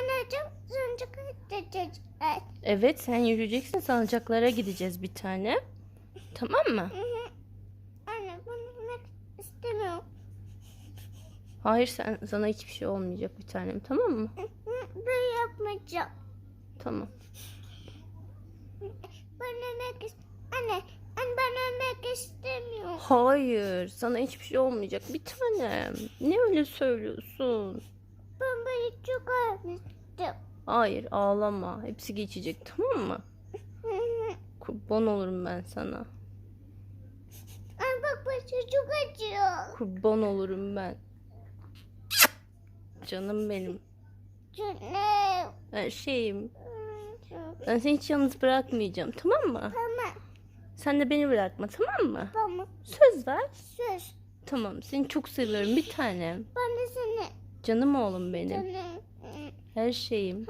Anacığım sancak edeceğiz. Evet sen yürüyeceksin salıncaklara gideceğiz bir tane. Tamam mı? Anne bunu bilmek istemiyorum. Hayır sen sana hiçbir şey olmayacak bir tanem tamam mı? Ben yapmayacağım. Tamam. Ben ölmek ist Anne, anne ben ölmek istemiyorum. Hayır sana hiçbir şey olmayacak bir tanem. Ne öyle söylüyorsun? Çok ağrımıştım. Hayır ağlama. Hepsi geçecek tamam mı? Kurban olurum ben sana. Anne bak başı çok acıyor. Kurban olurum ben. Canım benim. Canım. Her şeyim. Ben seni hiç yalnız bırakmayacağım tamam mı? Tamam, Sen de beni bırakma tamam mı? tamam. Söz ver. Söz. Tamam seni çok seviyorum bir tanem. Ben de seni Canım oğlum benim. Her şeyim.